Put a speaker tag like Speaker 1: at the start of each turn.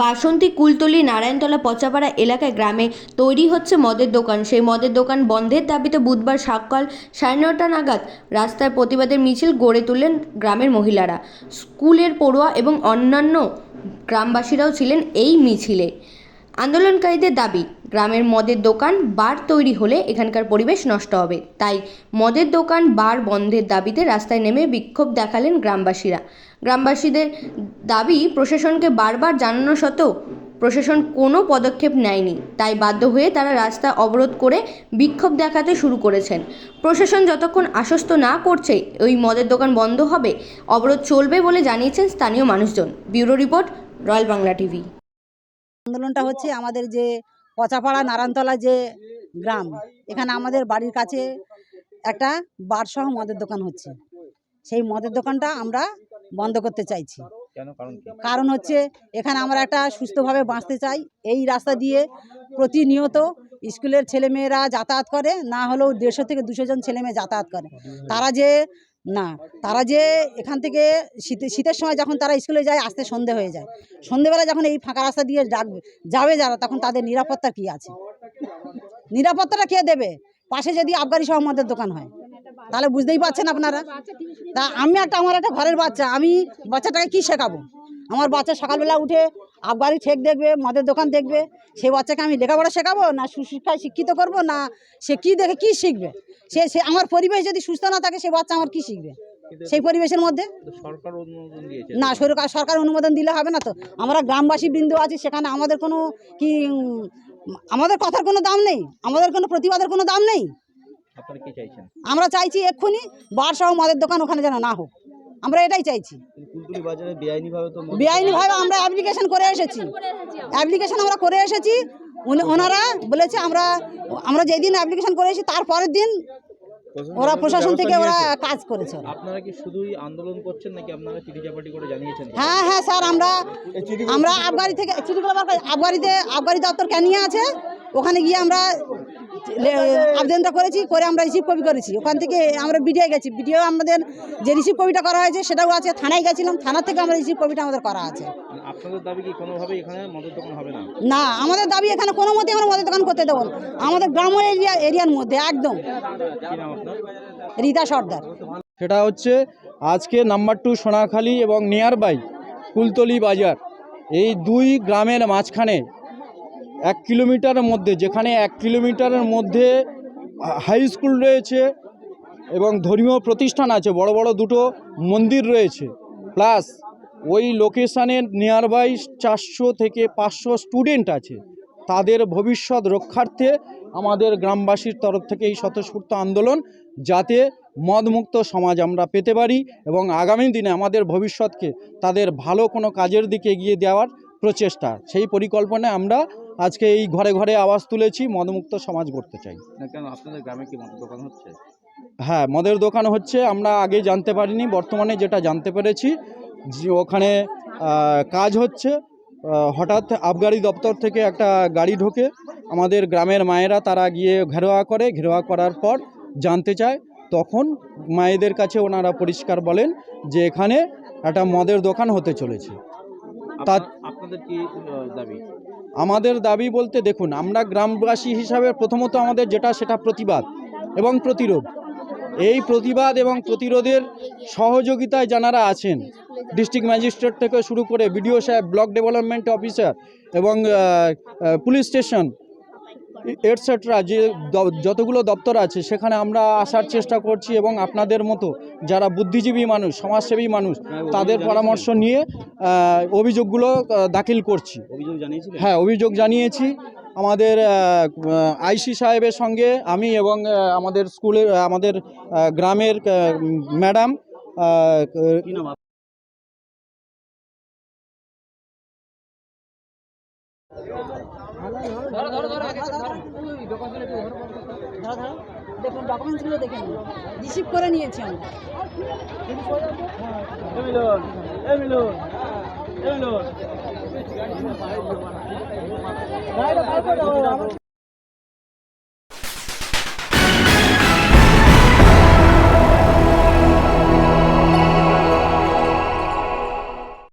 Speaker 1: বাসন্তী কুলতলি, নারায়ণতলা, পচাপাড়া এলাকায় গ্রামে তৈরি হচ্ছে মদের দোকান। সেই মদের দোকান বন্ধের দাবিতে বুধবার সকাল সাড়ে নটা নাগাদ রাস্তায় প্রতিবাদের মিছিল গড়ে তুললেন গ্রামের মহিলারা। স্কুলের পড়ুয়া এবং অন্যান্য গ্রামবাসীরাও ছিলেন এই মিছিলে। আন্দোলনকারীদের দাবি, গ্রামের মদের দোকান বার তৈরি হলে এখানকার পরিবেশ নষ্ট হবে। তাই মদের দোকান বার বন্ধের দাবিতে রাস্তায় নেমে বিক্ষোভ দেখালেন গ্রামবাসীরা। গ্রামবাসীদের দাবি, প্রশাসনকে বারবার জানানো সত্ত্বেও প্রশাসন কোনো পদক্ষেপ নেয়নি। তাই বাধ্য হয়ে তারা রাস্তা অবরোধ করে বিক্ষোভ দেখাতে শুরু করেছেন। প্রশাসন যতক্ষণ আশ্বস্ত না করছে ওই মদের দোকান বন্ধ হবে, অবরোধ চলবে বলে জানিয়েছেন স্থানীয় মানুষজন। Bureau report, royal Bangla TV.
Speaker 2: আন্দোলনটা হচ্ছে আমাদের যে পচাপাড়া, নারায়ণতলা যে গ্রাম, এখানে আমাদের বাড়ির কাছে একটা বারসহ মদের দোকান হচ্ছে। সেই মদের দোকানটা আমরা বন্ধ করতে চাইছি।
Speaker 3: কারণ
Speaker 2: হচ্ছে এখানে আমরা একটা সুস্থভাবে বাঁচতে চাই। এই রাস্তা দিয়ে প্রতিনিয়ত স্কুলের ছেলেমেয়েরা যাতায়াত করে না হলেও দেড়শো থেকে দুশো জন ছেলেমেয়ে যাতায়াত করে। তারা যে না তারা যে এখান থেকে শীতে শীতের সময় যখন তারা স্কুলে যায় আসতে সন্ধে হয়ে যায়। সন্ধেবেলা যখন এই ফাঁকা রাস্তা দিয়ে ডাকবে যাবে যারা তখন তাদের নিরাপত্তা কি আছে? নিরাপত্তাটা কে দেবে? পাশে যদি আবগারি সহ মদের দোকান হয়। তাহলে বুঝতেই পারছেন আপনারা? তা আমি একটা, আমার একটা ঘরের বাচ্চা, আমি বাচ্চাটাকে কি শেখাবো? আমার বাচ্চা সকালবেলা উঠে আবগারি ঠেক দেখবে, মদের দোকান দেখবে, সেই বাচ্চাকে আমি লেখাপড়া শেখাবো, না সুশিক্ষায় শিক্ষিত করব, না সে কি দেখে কি শিখবে? সে সে, আমার পরিবেশ যদি সুস্থ না থাকে, সে বাচ্চা আমার কি শিখবে? সেই পরিবেশের মধ্যে? না, সরকার সরকার অনুমোদন দিলে হবে না তো। আমরা গ্রামবাসী বৃন্দু আছি, সেখানে আমাদের কোনো কি আমাদের কথার কোনো দাম নেই, আমাদের কোনো প্রতিবাদের কোনো দাম নেই। আমরা চাইছি এক্ষুনি বারসহ মদের দোকান ওখানে যেন না হোক। আমরা এটাই চাইছি। বেআইনিভাবে আমরা অ্যাপ্লিকেশন করে এসেছি। অ্যাপ্লিকেশন আমরা করে এসেছি। ওনারা বলেছে আমরা আমরা যেদিন অ্যাপ্লিকেশন করে এসেছি তারপরের দিন ওরা প্রশাসন থেকে ওরা কাজ করেছে।
Speaker 3: আপনারা কি শুধুই আন্দোলন করছেন নাকি আপনারা চিঠি চাপাটি করে জানিয়েছেন?
Speaker 2: হ্যাঁ হ্যাঁ স্যার আমরা আমরা আবগারি থেকে চিঠিগুলো আবগারিতে আবগারি দপ্তর ক্যানিয়ে আছে। ওখানে গিয়ে আমরা আবেদনটা করেছি করে আমরা রিসিভ কপি করেছি। ওখান থেকে আমরা বিডিও গেছি। বিডিও আমাদের যে রিসিভ কপিটা করা হয়েছে সেটাও আছে। থানায় গেছিলাম থানা থেকে আমরা রিসিভ কপিটা আমাদের করা আছে।
Speaker 3: মানে আপনাদের দাবি কি কোনোভাবে এখানে মদের দোকান হবে না?
Speaker 2: না আমাদের দাবি এখানে কোনো মতে আমরা মদের দোকান করতে দেবো না। আমাদের গ্রাম এরিয়া এরিয়ার মধ্যে একদম।
Speaker 3: কি নাম আপনার?
Speaker 2: রীতা সর্দার।
Speaker 4: সেটা হচ্ছে আজকে নাম্বার টু সোনাখালী এবং নিয়ার বাই কুলতলি বাজার। এই দুই গ্রামের মাঝখানে এক কিলোমিটারের মধ্যে, যেখানে এক কিলোমিটারের মধ্যে হাই স্কুল রয়েছে এবং ধর্মীয় প্রতিষ্ঠান আছে, বড় বড় দুটো মন্দির রয়েছে। প্লাস ওই লোকেশানের নিয়ার বাই চারশো থেকে পাঁচশো স্টুডেন্ট আছে। তাদের ভবিষ্যৎ রক্ষার্থে আমাদের গ্রামবাসীর তরফ থেকে এই স্বতঃস্ফূর্ত আন্দোলন যাতে মদমুক্ত সমাজ আমরা পেতে পারি এবং আগামী দিনে আমাদের ভবিষ্যৎকে তাদের ভালো কোনো কাজের দিকে এগিয়ে দেওয়ার প্রচেষ্টা। সেই পরিকল্পনায় আমরা আজকে এই ঘরে ঘরে আওয়াজ তুলেছি মদমুক্ত সমাজ গড়তে চাই।
Speaker 3: কেন? আপনাদের গ্রামে কি মদের দোকান হচ্ছে?
Speaker 4: হ্যাঁ মদের দোকান হচ্ছে আমরা আগে জানতে পারিনি বর্তমানে যেটা জানতে পেরেছি যে ওখানে কাজ হচ্ছে হঠাৎ আবগারি দপ্তর থেকে একটা গাড়ি ঢোকে আমাদের গ্রামের মায়েরা তারা গিয়ে ঘেরোয়া করে ঘেরোয়া করার পর জানতে চায় তখন মায়েদের কাছে ওনারা পরিষ্কার বলেন যে এখানে একটা মদের দোকান হতে চলেছে। তা
Speaker 3: আপনাদের কি দাবি?
Speaker 4: আমাদের দাবি বলতে দেখুন, আমরা গ্রামবাসী হিসাবে প্রথমত আমাদের যেটা, সেটা প্রতিবাদ এবং প্রতিরোধ। এই প্রতিবাদ এবং প্রতিরোধের সহযোগিতায় যারা আছেন, ডিস্ট্রিক্ট ম্যাজিস্ট্রেট থেকে শুরু করে বিডিও সাহেব, ব্লক ডেভেলপমেন্ট অফিসার এবং পুলিশ স্টেশন এটসেট্রা যে যতগুলো দপ্তর আছে সেখানে আমরা আসার চেষ্টা করছি এবং আপনাদের মতো যারা বুদ্ধিজীবী মানুষ সমাজসেবী মানুষ তাদের পরামর্শ নিয়ে অভিযোগগুলো দাখিল করছি। হ্যাঁ অভিযোগ জানিয়েছি। আমাদের আইসি সাহেবের সঙ্গে আমি এবং আমাদের স্কুলের আমাদের গ্রামের ম্যাডাম
Speaker 2: দেখুন ডকুমেন্টসগুলো দেখে নিন। রিসিভ করে নিয়েছি আমরা